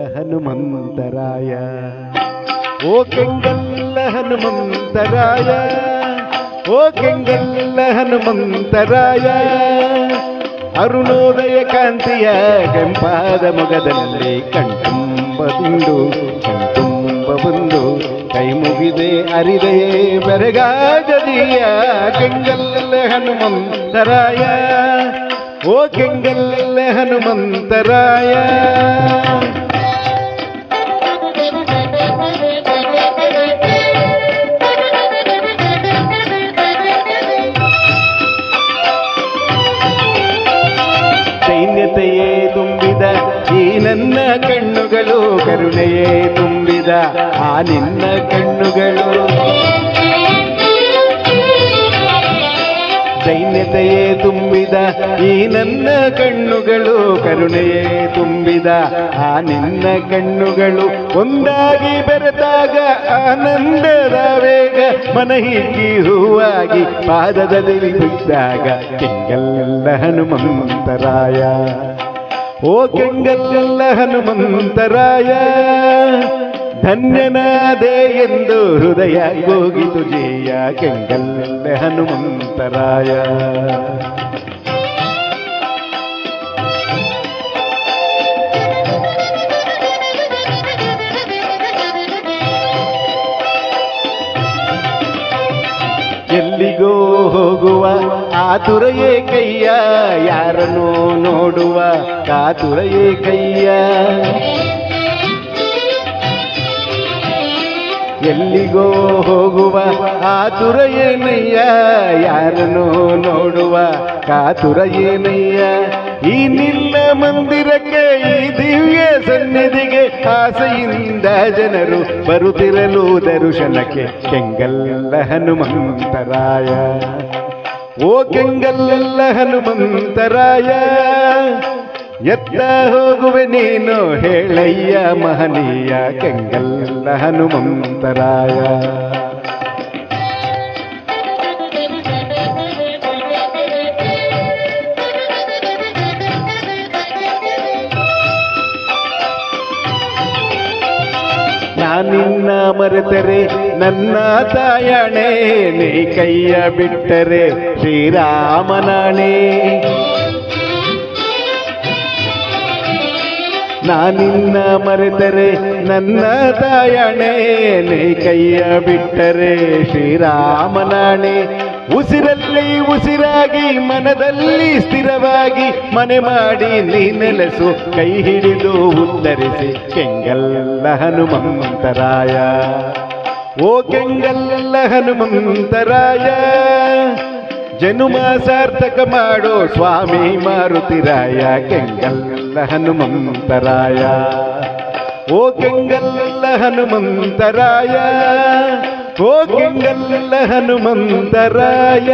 ಹನುಮಂತರಾಯ. ಓ ಕೆಂಗಲ್ಲ ಹನುಮಂತರಾಯ, ಓ ಕೆಂಗಲ್ಲ ಹನುಮಂತರಾಯ. ಅರುಣೋದಯ ಕಾಂತಿಯ ಕೆಂಪಾದ ಮುಗದಲ್ಲಿ ಕಣ್ತುಂಬ ಕಣ್ತುಂಬ ಬಂದು ಕೈ ಮುಗಿದೆ ಅರಿದೆಯೇ ಬೆರಗಾಗದಿಯ ಕೆಂಗಲ್ಲ ಹನುಮಂತರಾಯ. ಓ ಕೆಂಗಲ್ಲ ಹನುಮಂತರಾಯ. ಕಣ್ಣುಗಳು ಕರುಣೆಯೇ ತುಂಬಿದ ಆ ನಿನ್ನ ಕಣ್ಣುಗಳು. ಸೈನ್ಯತೆಯೇ ತುಂಬಿದ ಈ ನನ್ನ ಕಣ್ಣುಗಳು ಕರುಣೆಯೇ ತುಂಬಿದ ಆ ನಿನ್ನ ಕಣ್ಣುಗಳು. ಒಂದಾಗಿ ಬೆರೆತಾಗ ಆನಂದದ ವೇಗ ಮನ ಹಿಗ್ಗಿ ಹೂವಾಗಿ ಪಾದದಲ್ಲಿ ಬಿದ್ದಾಗ ಕೆಂಗಲ್ಲ ಹನುಮಂತರಾಯ. ಓ ಕೆಂಗಲ್ಲ ಹನುಮಂತರಾಯ ಧನ್ಯನಾದೆ ಎಂದು ಹೃದಯ ಹೋಗಿತು ಜೀಯ ಕೆಂಗಲ್ಲ ಹನುಮಂತರಾಯ. ಎಲ್ಲಿಗೋ ಹೋಗುವ ಆತುರ ಕೈಯ ಯಾರನ್ನು ನೋಡುವ ಕಾತುರ ಕೈಯ ಎಲ್ಲಿಗೋ ಹೋಗುವ ಆತುರ ಏನಯ್ಯ, ಯಾರನ್ನು ನೋಡುವ ಕಾತುರ ಏನಯ್ಯ? ಈ ನಿನ್ನ ಮಂದಿರಕ್ಕೆ, ಈ ದಿವ್ಯ ಸನ್ನಿಧಿಗೆ ಆಸೆಯಿಂದ ಜನರು ಬರುತ್ತಿರಲು ದರುಶನಕ್ಕೆ. ಕೆಂಗಲ್ಲ ಹನುಮಂತರಾಯ. ಓ ಕೆಂಗಲ್ಲ ಹನುಮಂತರಾಯ, ಎತ್ತ ಹೋಗುವೆ ನೀನು ಹೇಳಯ್ಯ ಮಹನೀಯ ಕೆಂಗಲ್ಲ ಹನುಮಂತರಾಯ. ನಾನಿನ್ನ ಮರೆತರೆ, ನನ್ನ ತಾಯಣೆ, ನೀ ಕೈಯ ಬಿಟ್ಟರೆ ಶ್ರೀರಾಮನಾಣೆ. ನಾನಿನ್ನ ಮರೆತರೆ, ನನ್ನ ತಾಯಣೆ, ನೀ ಕೈಯ ಬಿಟ್ಟರೆ ಶ್ರೀರಾಮನಾಣೆ. ಉಸಿರಲ್ಲಿ ಉಸಿರಾಗಿ, ಮನದಲ್ಲಿ ಸ್ಥಿರವಾಗಿ, ಮನೆ ಮಾಡಿ ನೀ ನೆಲೆಸು, ಕೈ ಹಿಡಿದು ಉತ್ತರಿಸಿ ಕೆಂಗಲ್ಲ ಹನುಮಂತರಾಯ ಓ ಕೆಂಗಲ್ಲ ಹನುಮಂತರಾಯ. ಜನುಮ ಸಾರ್ಥಕ ಮಾಡೋ ಸ್ವಾಮಿ ಮಾರುತಿರಾಯ. ಕೆಂಗಲ್ಲ ಹನುಮಂತರಾಯ. ಓ ಕೆಂಗಲ್ಲ ಹನುಮಂತರಾಯ. ಓ ಕೆಂಗಲ್ಲ ಹನುಮಂತರಾಯ.